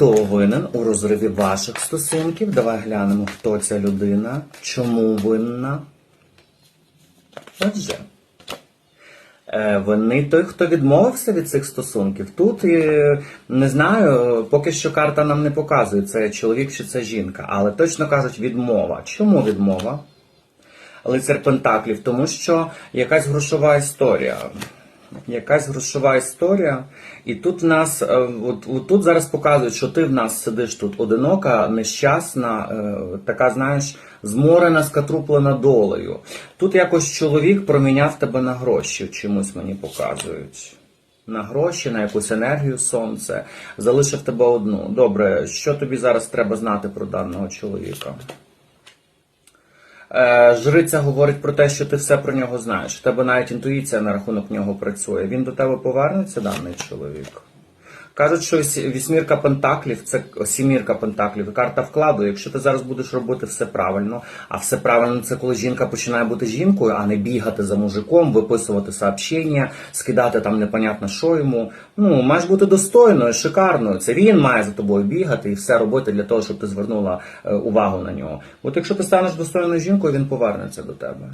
Хто винен у розриві ваших стосунків? Давай глянемо, хто ця людина, чому винна. Отже. Е, Винний той, хто відмовився від цих стосунків. Тут е, не знаю, поки що карта нам не показує, це чоловік чи це жінка, але точно кажуть відмова. Чому відмова? Лицар Пентаклів, тому що якась грошова історія. Якась грошова історія, і тут в нас е, от, от тут зараз показують, що ти в нас сидиш тут одинока, нещасна, е, така, знаєш, зморена, скатруплена долею. Тут якось чоловік проміняв тебе на гроші, чомусь мені показують. На гроші, на якусь енергію сонце, залишив тебе одну. Добре, що тобі зараз треба знати про даного чоловіка? Е, Жриця говорить про те, що ти все про нього знаєш. У тебе навіть інтуїція на рахунок нього працює. Він до тебе повернеться, даний чоловік. Кажуть, що вісьмірка пентаклів це сімірка пентаклів, карта вкладу. Якщо ти зараз будеш робити все правильно, а все правильно це коли жінка починає бути жінкою, а не бігати за мужиком, виписувати сообщення, скидати там непонятно що йому. Ну, маєш бути достойною, шикарною. Це він має за тобою бігати і все робити для того, щоб ти звернула е, увагу на нього. От якщо ти станеш достойною жінкою, він повернеться до тебе.